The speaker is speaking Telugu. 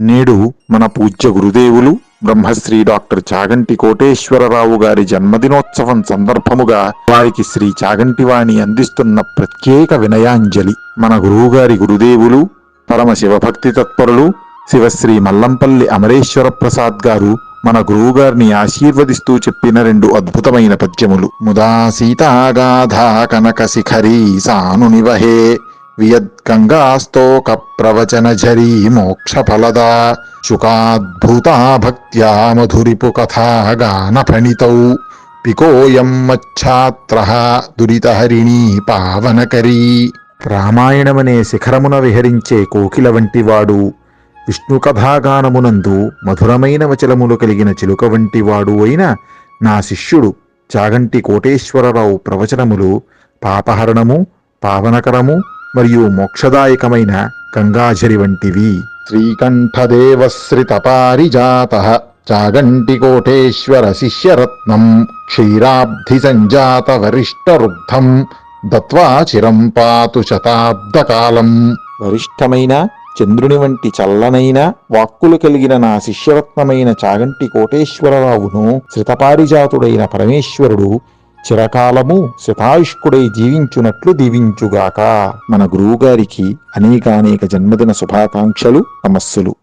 నేడు మన పూజ్య గురుదేవులు బ్రహ్మశ్రీ డాక్టర్ చాగంటి కోటేశ్వరరావు గారి జన్మదినోత్సవం సందర్భముగా వారికి శ్రీ చాగంటివాణి అందిస్తున్న ప్రత్యేక వినయాంజలి. మన గురువుగారి గురుదేవులు పరమ శివభక్తి తత్పరులు శివశ్రీ మల్లంపల్లి అమరేశ్వర ప్రసాద్ గారు మన గురువుగారిని ఆశీర్వదిస్తూ చెప్పిన రెండు అద్భుతమైన పద్యములు. ముదా సీతాగాధా కనక శిఖరీ సాను నివహే వియద్గంగాస్తోక ప్రవచనజరీ శుకాద్భుతా భక్త్యా మధురిపు కథా పికోయం మచ్ఛాత్ర దురితహరిణీ పావనకరీ. రామాయణమనే శిఖరమున విహరించే కోకిల వంటివాడు విష్ణు కథాగానమునందు మధురమైన వచలములు కలిగిన చిలుక వంటివాడు అయిన నా శిష్యుడు చాగంటి కోటేశ్వరరావు ప్రవచనములు పాపహరణము పావనకరము మరియు మోక్షదాయకమైన గంగాఝరి వంటివి. శ్రీకంఠదేవశ్రిత పారిజాత చాగంటి కోటేశ్వర శిష్యరత్నం క్షీరాబ్ధి సంజాత వరిష్టరుగ్ధం దత్వా చిరం పాతు శతాబ్దకాలం. వరిష్టమైన చంద్రుని వంటి చల్లనైన వాక్కులు కలిగిన నా శిష్యరత్నమైన చాగంటి కోటేశ్వరరావును శ్రితపారిజాతుడైన పరమేశ్వరుడు చిరకాలము శతాయుష్కుడై జీవించునట్లు దీవించుగాక. మన గురువుగారికి అనేకానేక జన్మదిన శుభాకాంక్షలు నమస్సులు.